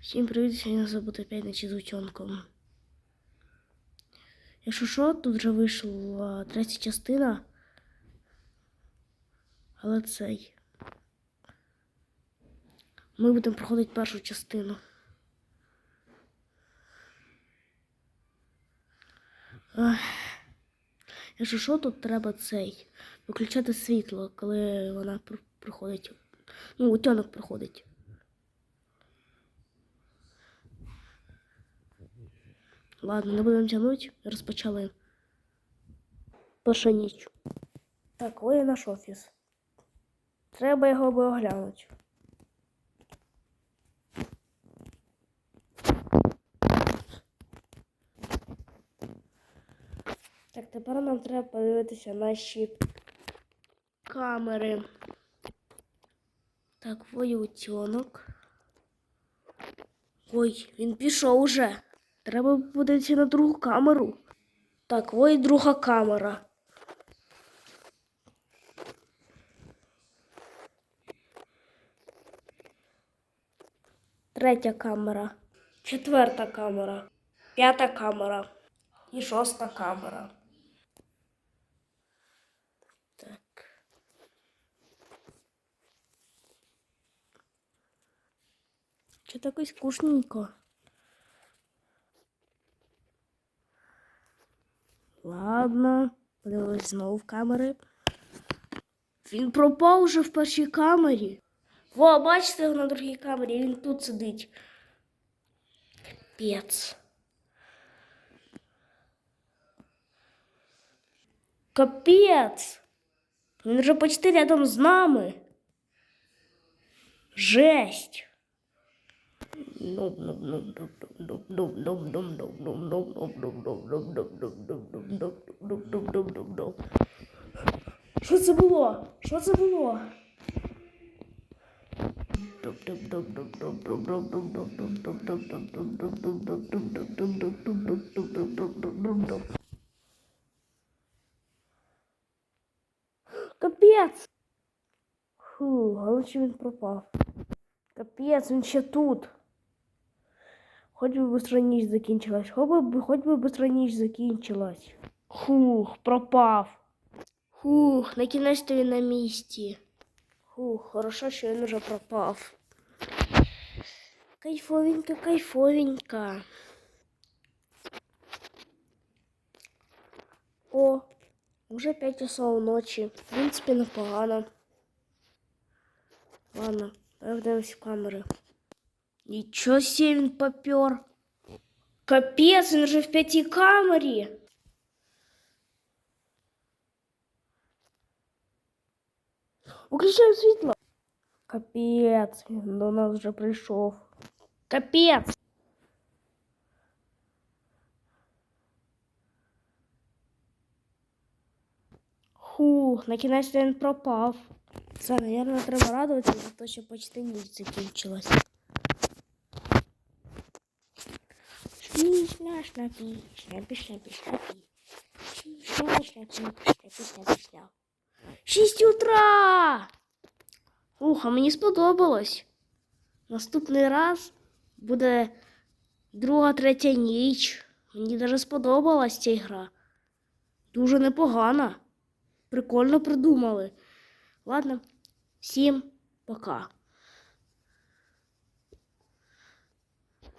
Всім привіт, сьогодні нас буде опять ночі з утенком. Якщо що, тут вже вийшла третя частина. Але цей. Ми будемо проходити першу частину. Ах. Якщо що, тут треба цей. Виключати світло, коли вона пр- приходить. Ну, утенок приходить. Ладно, не будемо тягнути, розпочали. Перша ніч. Так, ось наш офіс. Треба його би оглянути. Так, тепер нам треба подивитися наші камери. Так, ой, утенок. Ой, він пішов уже. Треба подивитися на другу камеру. Так, ой, друга камера. Третя камера. Четверта камера. П'ята камера. І шоста камера. Так. Що таке скучненько? Ладно, подивилась знову в камери. Він пропав уже в першій камері. Во, бачите на другій камері, він тут сидить. Капець. Капець. Він вже почти рядом з нами. Жесть. Що це було? Що це було? Капець. Фу, чи він пропав. Капець, він ще тут. Хоч би быстро ніч закінчилась. Хоч би, хоч би быстро ніч закінчилась. Хух, пропав. Хух, на кінець він на місці. Хух, хорошо, що він уже пропав. Кайфовенько, кайфовенько. О, уже 5 часов ночі. В принципі, непогано. Ладно, давай вдивимось в камери. Ничего себе он попер. Капец, он же в пяти камере. Выключаем светло. Капец, до нас же пришел. Капец. Фух, на кінець він пропав. Це, мабуть, треба радуватися, що а почти ніч закінчилась. Пісня, пісня, пісня, пісня, пісня, пісня, пісня, пісня, пісня, пісня. Шість утра! Ух, а мені сподобалось. Наступний раз буде друга, третя ніч. Мені даже сподобалась ця гра. Дуже непогана. Прикольно придумали. Ладно, всім пока.